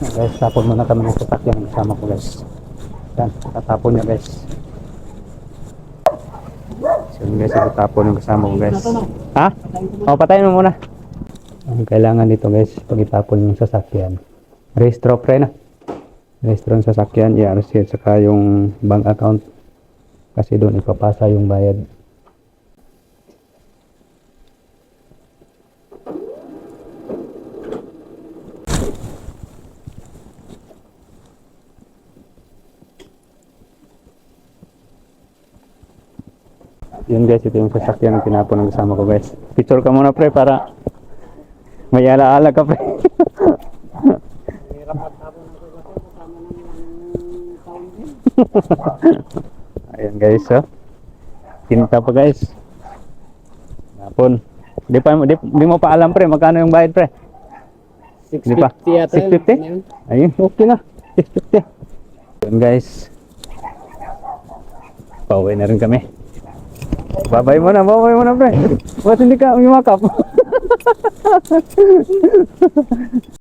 Guys, tapon muna kami ng sasakyan kasama ko guys. Yan, tatapon niya guys. So yun guys, itatapon yung kasama ko guys. Ha? O, patayin mo muna. Ang kailangan dito guys, pag itapon yung sasakyan. Restro pre na. Restro ng sasakyan, i-RC at saka yung bank account. Kasi doon ipapasa yung bayad. Yun guys, ito yung sasakyan ng tinapon ng kasama ko guys. Picture ka muna pre para may alaala ka pre. Ayan guys, oh. Tinta pa guys. Napon. Di pa di, di mo pa alam pre magkano yung bayad pre. Di pa? 650 yata. 650? Ayun, okay na. 650. Yun guys. Pauwi na rin kami. Babay mo na, babay mo na pre. Ba't hindi ka umimakap?